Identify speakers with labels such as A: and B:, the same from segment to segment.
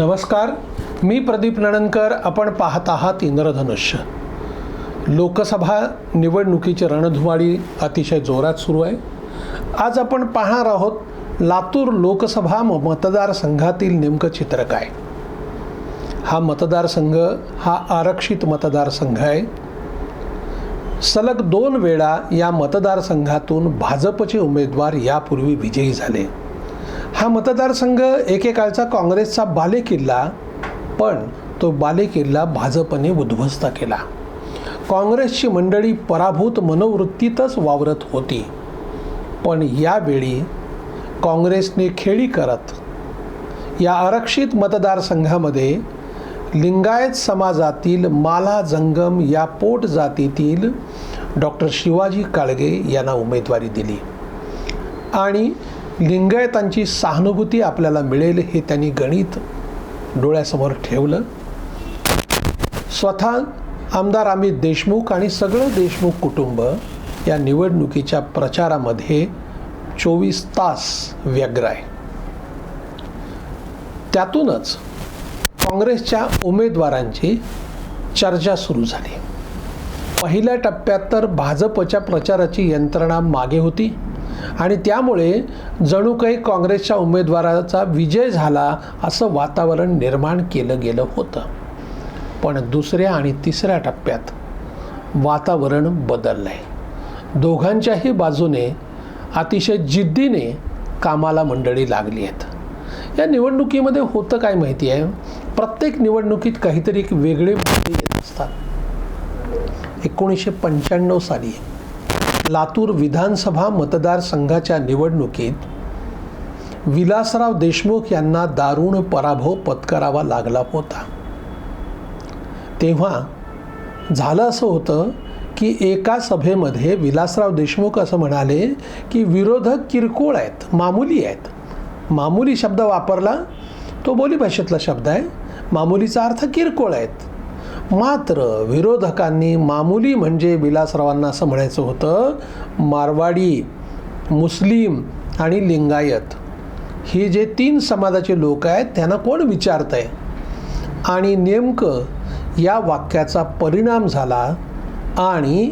A: नमस्कार मी प्रदीप नणनकर आपण पाहत आहात इंद्रधनुष्य. लोकसभा निवडणुकीची रणधुमाळी अतिशय जोरात सुरू आहे. आज आपण पाहणार आहोत लातूर लोकसभा म- मतदारसंघातील नेमकं चित्र काय? हा मतदारसंघ हा आरक्षित मतदारसंघ आहे. सलग दोन वेळा या मतदारसंघातून भाजपचे उमेदवार यापूर्वी विजयी झाले. हा मतदारसंघ एकेकाळचा काँग्रेसचा बालेकिल्ला पण तो बालेकिल्ला भाजपने उद्ध्वस्त केला. काँग्रेसची मंडळी पराभूत मनोवृत्तीतच वावरत होती. पण यावेळी काँग्रेसने खेळी करत या आरक्षित मतदारसंघामध्ये लिंगायत समाजातील माला जंगम या पोट जातीतील डॉक्टर शिवाजी काळगे यांना उमेदवारी दिली. आणि लिंगायतांची सहानुभूती आपल्याला मिळेल हे त्यांनी गणित डोळ्यासमोर ठेवलं. स्वतः आमदार अमित देशमुख आणि सगळं देशमुख कुटुंब या निवडणुकीच्या प्रचारामध्ये चोवीस तास व्यग्र आहे. त्यातूनच काँग्रेसच्या उमेदवारांची चर्चा सुरू झाली. पहिल्या टप्प्यात तर भाजपच्या प्रचाराची यंत्रणा मागे होती. आणि त्यामुळे जणू काही काँग्रेसच्या उमेदवाराचा विजय झाला असं वातावरण निर्माण केलं गेलं होतं. पण दुसऱ्या आणि तिसऱ्या टप्प्यात वातावरण बदललं आहे दोघांच्याही बाजूने अतिशय जिद्दीने कामाला मंडळी लागली आहेत. या निवडणुकीमध्ये होतं काय माहिती आहे? प्रत्येक निवडणुकीत काहीतरी एक वेगळे मुद्दे येत असतात. एकोणीसशे पंच्याण्णव साली लातूर विधानसभा मतदारसंघाच्या निवडणुकीत विलासराव देशमुख यांना दारुण पराभव पत्करावा लागला होता. तेव्हा झालं असं होतं की एका सभेमध्ये विलासराव देशमुख असं म्हणाले की विरोधक किरकोळ आहेत मामुली आहेत. मामुली शब्द वापरला तो बोलीभाषेतला शब्द आहे. मामुलीचा अर्थ किरकोळ आहेत. मात्र विरोधकांनी मामुली म्हणजे विलासरावांना असं म्हणायचं होतं मारवाडी मुस्लिम आणि लिंगायत. ही जे तीन समाजाचे लोक आहेत त्यांना कोण विचारत आहे आणि नेमकं या वाक्याचा परिणाम झाला आणि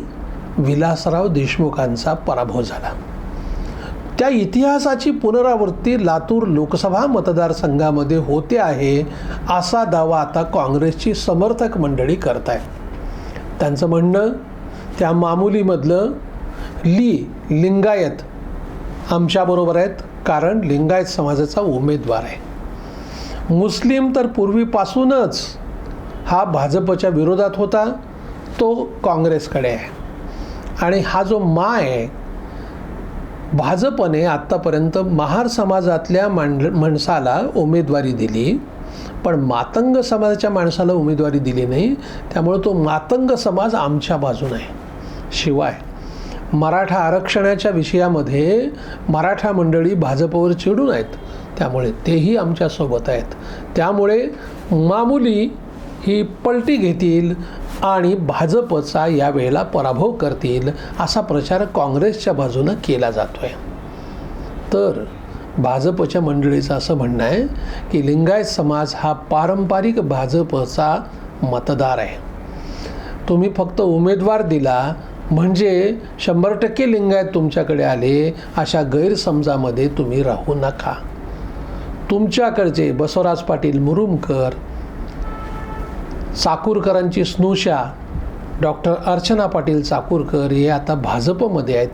A: विलासराव देशमुखांचा पराभव झाला. त्या इतिहासाची पुनरावृत्ती लातूर लोकसभा मतदारसंघामध्ये होते आहे असा दावा आता काँग्रेसची समर्थक मंडळी करत आहे त्यांचं म्हणणं त्या मामुलीमधलं ली लिंगायत आमच्याबरोबर आहेत कारण लिंगायत समाजाचा उमेदवार आहे. मुस्लिम तर पूर्वीपासूनच हा भाजपच्या विरोधात होता तो काँग्रेसकडे आहे. आणि हा जो मा आहे भाजपने आत्तापर्यंत महार समाजातल्या मांड माणसाला उमेदवारी दिली. पण मातंग समाजाच्या माणसाला उमेदवारी दिली नाही. त्यामुळे तो मातंग समाज आमच्या बाजून आहे. शिवाय मराठा आरक्षणाच्या विषयामध्ये मराठा मंडळी भाजपवर चिडून आहेत. त्यामुळे तेही आमच्यासोबत आहेत. त्यामुळे मामुली ही पलटी घेतील आणि भाजपचा यावेळेला पराभव करतील असा प्रचार काँग्रेसच्या बाजूनं केला जातो आहे तर भाजपच्या मंडळीचं असं म्हणणं आहे की लिंगायत समाज हा पारंपरिक भाजपचा मतदार आहे. तुम्ही फक्त उमेदवार दिला म्हणजे शंभर टक्के लिंगायत तुमच्याकडे आले अशा गैरसमजामध्ये तुम्ही राहू नका. तुमच्याकडचे बसवराज पाटील मुरुमकर चाकूरकरांची स्नुषा डॉक्टर अर्चना पाटील चाकूरकर हे आता भाजपमध्ये आहेत.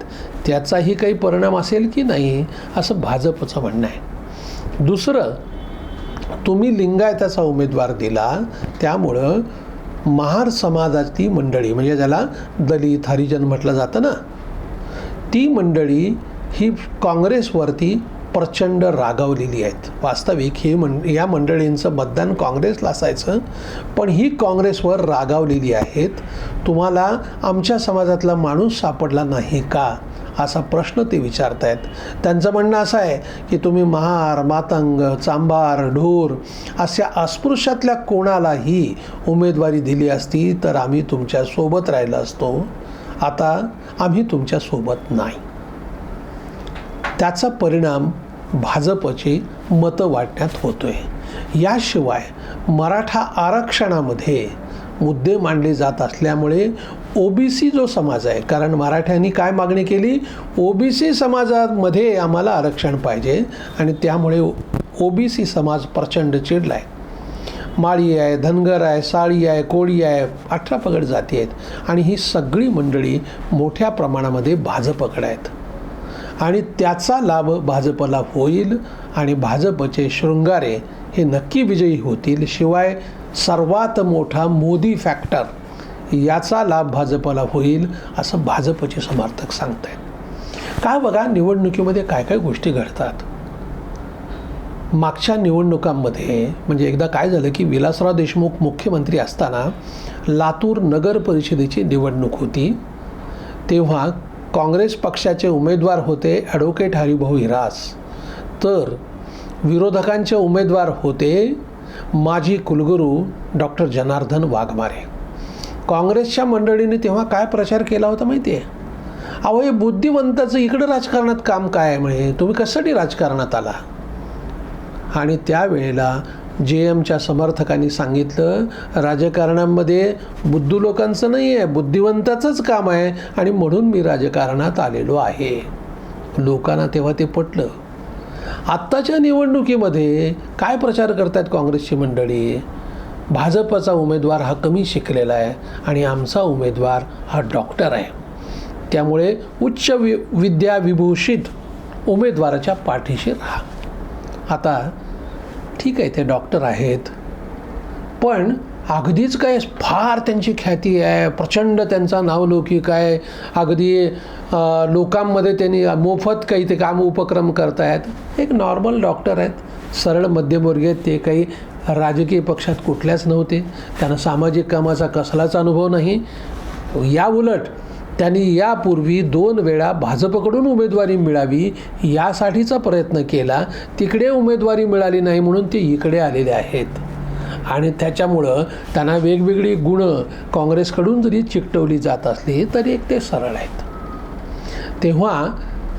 A: त्याचाही काही परिणाम असेल की नाही असं भाजपचं म्हणणं आहे. दुसरं तुम्ही लिंगायताचा उमेदवार दिला त्यामुळं महार समाजाची मंडळी म्हणजे ज्याला दलित हरिजन म्हटलं जातं ना ती मंडळी ही काँग्रेसवरती प्रचंड रागावलेली आहेत. वास्तविक ही मं या मंडळींचं मतदान काँग्रेसला असायचं पण ही काँग्रेसवर रागावलेली आहेत. तुम्हाला आमच्या समाजातला माणूस सापडला नाही का? असा प्रश्न ते विचारत आहेत त्यांचं म्हणणं असं आहे की तुम्ही महार मातंग चांबार ढोर अशा अस्पृश्यातल्या कोणालाही उमेदवारी दिली असती तर आम्ही तुमच्यासोबत राहिलो असतो. आता आम्ही तुमच्यासोबत नाही. त्याचा परिणाम भाजपची मतं वाटण्यात होतो आहे याशिवाय मराठा आरक्षणामध्ये मुद्दे मांडले जात असल्यामुळे ओबीसी जो समाज आहे कारण मराठ्यांनी काय मागणी केली? ओबीसी समाजामध्ये आम्हाला आरक्षण पाहिजे आणि त्यामुळे ओबीसी समाज प्रचंड चिडला आहे माळी आहे धनगर आहे साळी आहे कोळी आहे अठरा पगड जाती आहेत आणि ही सगळी मंडळी मोठ्या प्रमाणामध्ये भाजपकडे आहेत. आणि त्याचा लाभ भाजपला होईल आणि भाजपचे शृंगारे हे नक्की विजयी होतील. शिवाय सर्वात मोठा मोदी फॅक्टर याचा लाभ भाजपला होईल असं भाजपचे समर्थक सांगत आहेत काय बघा निवडणुकीमध्ये काय काय गोष्टी घडतात? मागच्या निवडणुकांमध्ये म्हणजे एकदा काय झालं की विलासराव देशमुख मुख्यमंत्री असताना लातूर नगर परिषदेची निवडणूक होती. तेव्हा काँग्रेस पक्षाचे उमेदवार होते ॲडव्होकेट हरिभाऊ हिरास. तर विरोधकांचे उमेदवार होते माजी कुलगुरू डॉक्टर जनार्दन वाघमारे. काँग्रेसच्या मंडळीने तेव्हा काय प्रचार केला होता माहिती आहे अहो हे बुद्धिवंताचं इकडं राजकारणात काम काय आहे म्हणजे तुम्ही कशासाठी राजकारणात आला? आणि त्यावेळेला जे एमच्या समर्थकांनी सांगितलं राजकारणामध्ये बुद्धू लोकांचं नाही आहे बुद्धिवंताचंच काम आहे आणि म्हणून मी राजकारणात आलेलो आहे. लोकांना तेव्हा ते पटलं. आत्ताच्या निवडणुकीमध्ये काय प्रचार करतात काँग्रेसची मंडळी? भाजपचा उमेदवार हा कमी शिकलेला आहे आणि आमचा उमेदवार हा डॉक्टर आहे. त्यामुळे उच्च वि विद्याविभूषित उमेदवाराच्या पाठीशी राहा. आता ठीक आहे ते डॉक्टर आहेत. पण अगदीच काय फार त्यांची ख्याती आहे प्रचंड त्यांचा नावलौकिक आहे अगदी लोकांमध्ये त्यांनी मोफत काही ते काम उपक्रम करतायत. एक नॉर्मल डॉक्टर आहेत. सरळ मध्यमवर्गीय ते काही राजकीय पक्षात कुठल्याच नव्हते. त्यांना सामाजिक कामाचा कसलाच अनुभव नाही. या उलट त्यांनी यापूर्वी दोन वेळा भाजपकडून उमेदवारी मिळावी यासाठीचा प्रयत्न केला. तिकडे उमेदवारी मिळाली नाही म्हणून ते इकडे आलेले आहेत. आणि त्याच्यामुळं त्यांना वेगवेगळी गुणं काँग्रेसकडून जरी चिकटवली जात असली तरी एक ते सरळ आहेत. तेव्हा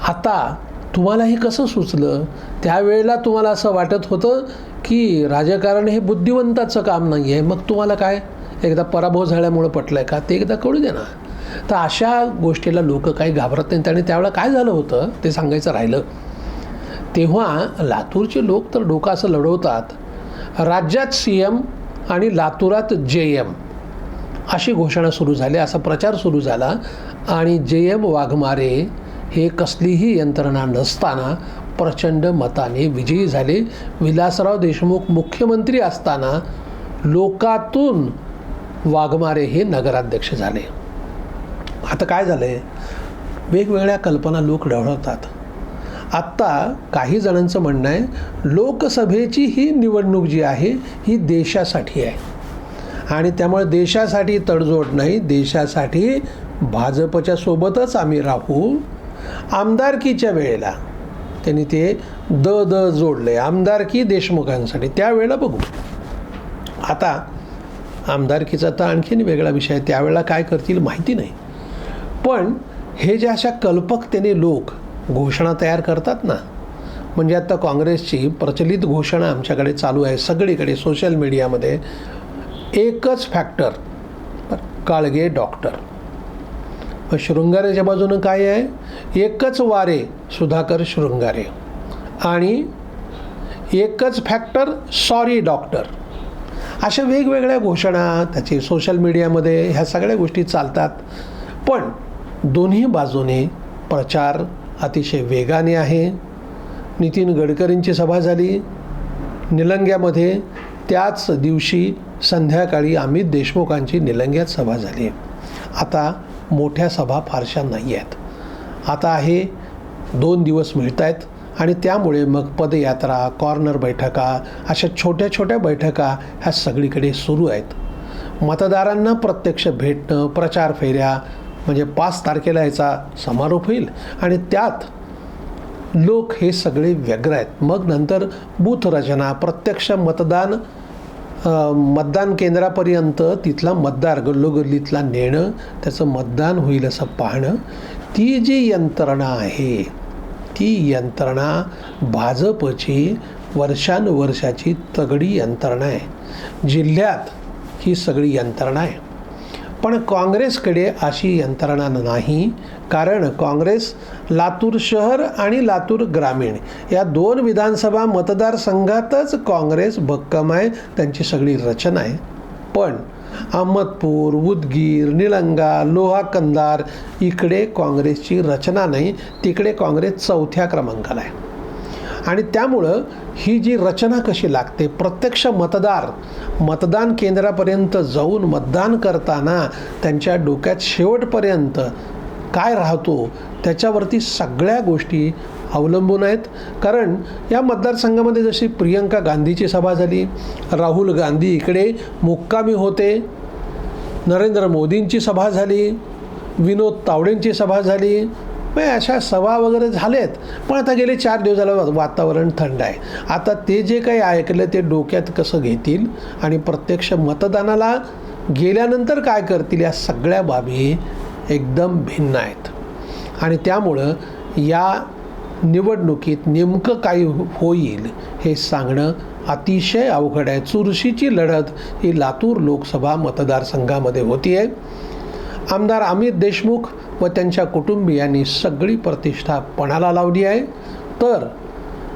A: आता तुम्हाला हे कसं सुचलं? त्यावेळेला तुम्हाला असं वाटत होतं की राजकारण हे बुद्धिवंताचं काम नाही आहे मग तुम्हाला काय? एकदा पराभव झाल्यामुळं पटलं आहे का? ते एकदा कळू दे ना. तर अशा गोष्टीला लोक काही घाबरत नाहीत. आणि त्यावेळेला काय झालं होतं ते सांगायचं राहिलं. तेव्हा लातूरचे लोक तर डोकं असं लढवतात राज्यात सी एम आणि लातूरात जे एम अशी घोषणा सुरू झाली असा प्रचार सुरू झाला. आणि जे एम वाघमारे हे कसलीही यंत्रणा नसताना प्रचंड मताने विजयी झाले. विलासराव देशमुख मुख्यमंत्री असताना लोकातून वाघमारे हे नगराध्यक्ष झाले. आता काय झालं आहे वेगवेगळ्या कल्पना लोक ढवळतात. आत्ता काही जणांचं म्हणणं आहे लोकसभेची ही निवडणूक जी आहे ही देशासाठी आहे. आणि त्यामुळे देशासाठी तडजोड नाही देशासाठी भाजपच्या सोबतच आम्ही राहू. आमदारकीच्या वेळेला त्यांनी ते द द जोडले आमदारकी देशमुखांसाठी. त्यावेळेला बघू. आता आमदारकीचा तर आणखीन वेगळा विषय आहे. त्यावेळेला काय करतील माहिती नाही. पण हे ज्या अशा कल्पकतेने लोक घोषणा तयार करतात ना म्हणजे आता काँग्रेसची प्रचलित घोषणा आमच्याकडे चालू आहे सगळीकडे सोशल मीडियामध्ये एकच फॅक्टर काळगे डॉक्टर मग शृंगारेच्या बाजूनं काय आहे? एकच वारे सुधाकर शृंगारे आणि एकच फॅक्टर सॉरी डॉक्टर अशा वेगवेगळ्या घोषणा त्याची सोशल मीडियामध्ये ह्या सगळ्या गोष्टी चालतात. पण दोन्ही बाजूने प्रचार अतिशय वेगाने आहे. नितीन गडकरींची सभा झाली. निलंग्यामध्ये त्याच दिवशी संध्याकाळी अमित देशमुखांची निलंग्यात सभा झाली. आता मोठ्या सभा फारशा नाही आहेत. आता आहे दोन दिवस मिळत आहेत आणि त्यामुळे मग पदयात्रा कॉर्नर बैठका अशा छोट्या छोट्या बैठका ह्या सगळीकडे सुरू आहेत. मतदारांना प्रत्यक्ष भेटणं प्रचार फेऱ्या म्हणजे पाच तारखेला याचा समारोप होईल आणि त्यात लोक हे सगळे व्यग्र आहेत. मग नंतर बूथ रचना प्रत्यक्ष मतदान मतदान केंद्रापर्यंत तिथला मतदार गल्लोगल्लीतला नेणं त्याचं मतदान होईल असं पाहणं. ती जी यंत्रणा आहे ती यंत्रणा भाजपची वर्षानुवर्षाची तगडी यंत्रणा आहे. जिल्ह्यात ही सगळी यंत्रणा आहे. पण काँग्रेसकडे अशी यंत्रणा नाही कारण काँग्रेस लातूर शहर आणि लातूर ग्रामीण या दोन विधानसभा मतदारसंघातच काँग्रेस भक्कम आहे त्यांची सगळी रचना आहे. पण अहमदपूर उदगीर निलंगा लोहा कंदार इकडे काँग्रेसची रचना नाही तिकडे काँग्रेस चौथ्या क्रमांकाला आहे. आणि त्यामुळं ही जी रचना कशी लागते प्रत्यक्ष मतदार मतदान केंद्रापर्यंत जाऊन मतदान करताना त्यांच्या डोक्यात शेवटपर्यंत काय राहतो त्याच्यावरती सगळ्या गोष्टी अवलंबून आहेत. कारण या मतदारसंघामध्ये जशी प्रियंका गांधीची सभा झाली राहुल गांधी इकडे मुक्कामी होते नरेंद्र मोदींची सभा झाली विनोद तावडेंची सभा झाली म्हणजे अशा सभा वगैरे झालेत पण आता गेले चार दिवस झालं वातावरण थंड आहे. आता ते जे काही ऐकलं ते डोक्यात कसं घेतील आणि प्रत्यक्ष मतदानाला गेल्यानंतर काय करतील या सगळ्या बाबी एकदम भिन्न आहेत. आणि त्यामुळं या निवडणुकीत नेमकं काय हो- होईल हे सांगणं अतिशय अवघड आहे. चुरशीची लढत ही लातूर लोकसभा मतदारसंघामध्ये होती आहे आमदार अमित देशमुख व त्यांच्या कुटुंबियांनी सगळी प्रतिष्ठा पणाला लावली आहे. तर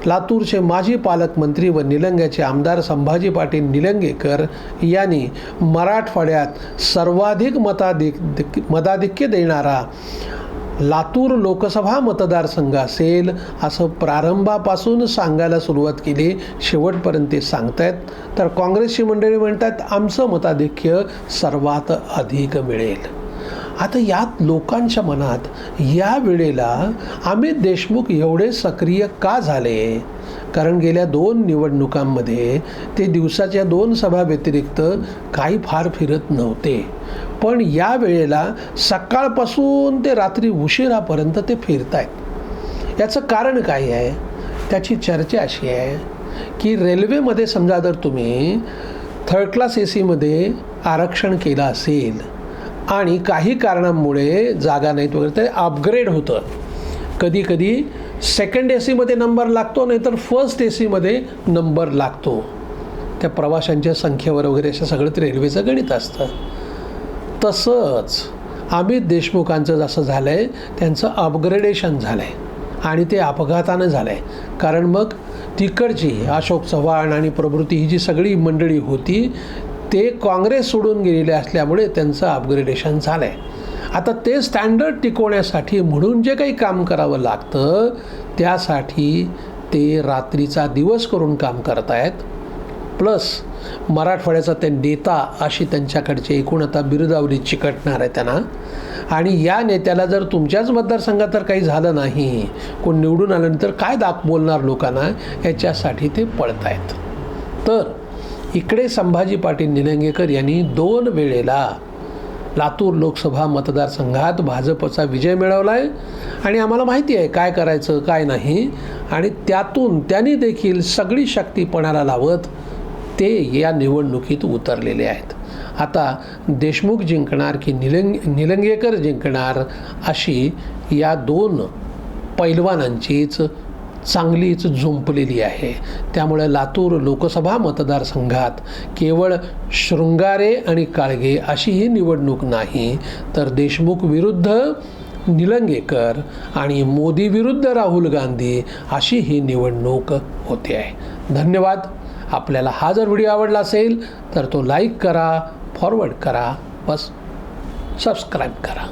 A: लातूरचे माजी पालकमंत्री व निलंग्याचे आमदार संभाजी पाटील निलंगेकर यांनी मराठवाड्यात सर्वाधिक मताधिक मताधिक्य देणारा लातूर लोकसभा मतदारसंघ असेल असं प्रारंभापासून सांगायला सुरुवात केली. शेवटपर्यंत ते सांगतायत. तर काँग्रेसची मंडळी म्हणतात आमचं मताधिक्य सर्वात अधिक मिळेल. आता यात लोकांच्या मनात या वेळेला अमित देशमुख एवढे सक्रिय का झाले? कारण गेल्या दोन निवडणुकांमध्ये ते दिवसाच्या दोन सभा व्यतिरिक्त काही फार फिरत नव्हते. पण या वेळेला सकाळपासून ते रात्री उशिरापर्यंत ते फिरत आहेत याचं कारण काय आहे? त्याची चर्चा अशी आहे की रेल्वेमध्ये समजा जर तुम्ही थर्ड क्लास ए सीमध्ये आरक्षण केलं असेल आणि काही कारणांमुळे जागा नाहीत वगैरे ते अपग्रेड होतं. कधी कधी सेकंड ए सीमध्ये नंबर लागतो नाहीतर फर्स्ट ए सीमध्ये नंबर लागतो. त्या प्रवाशांच्या संख्येवर वगैरे असं सगळं ते रेल्वेचं गणित असतं. तसंच अमित देशमुखांचं जसं झालं आहे त्यांचं अपग्रेडेशन झालं आहे आणि ते अपघातानं झालं आहे कारण मग तिकडची अशोक चव्हाण आणि प्रभृती ही जी सगळी मंडळी होती ते काँग्रेस सोडून गेलेले असल्यामुळे त्यांचं अपग्रेडेशन झालं आहे आता ते स्टँडर्ड टिकवण्यासाठी म्हणून जे काही काम करावं लागतं त्यासाठी ते रात्रीचा दिवस करून काम करत आहेत. प्लस मराठवाड्याचा ते नेता अशी त्यांच्याकडची एकूण आता बिरुदावली चिकटणार आहे त्यांना. आणि या नेत्याला जर तुमच्याच मतदारसंघात तर काही झालं नाही कोण निवडून आल्यानंतर काय दाख बोलणार लोकांना याच्यासाठी ते पळत आहेत तर इकडे संभाजी पाटील निलंगेकर यांनी दोन वेळेला लातूर लोकसभा मतदारसंघात भाजपचा विजय मिळवला आहे आणि आम्हाला माहिती आहे काय करायचं काय नाही. आणि त्यातून त्यांनी देखील सगळी शक्ती पणाला लावत ते या निवडणुकीत उतरलेले आहेत. आता देशमुख जिंकणार की निलंग निलंगेकर जिंकणार अशी या दोन पैलवानांचीच चांगलीच झुंपलेली आहे. त्यामुळे लातूर लोकसभा मतदारसंघात केवळ शृंगारे आणि काळगे अशी ही निवडणूक नाही तर देशमुख विरुद्ध निलंगेकर आणि मोदी विरुद्ध राहुल गांधी अशी ही निवडणूक होते. आहे धन्यवाद. आपल्याला हा जर व्हिडिओ आवडला असेल तर तो लाईक करा फॉरवर्ड करा बस सबस्क्राईब करा.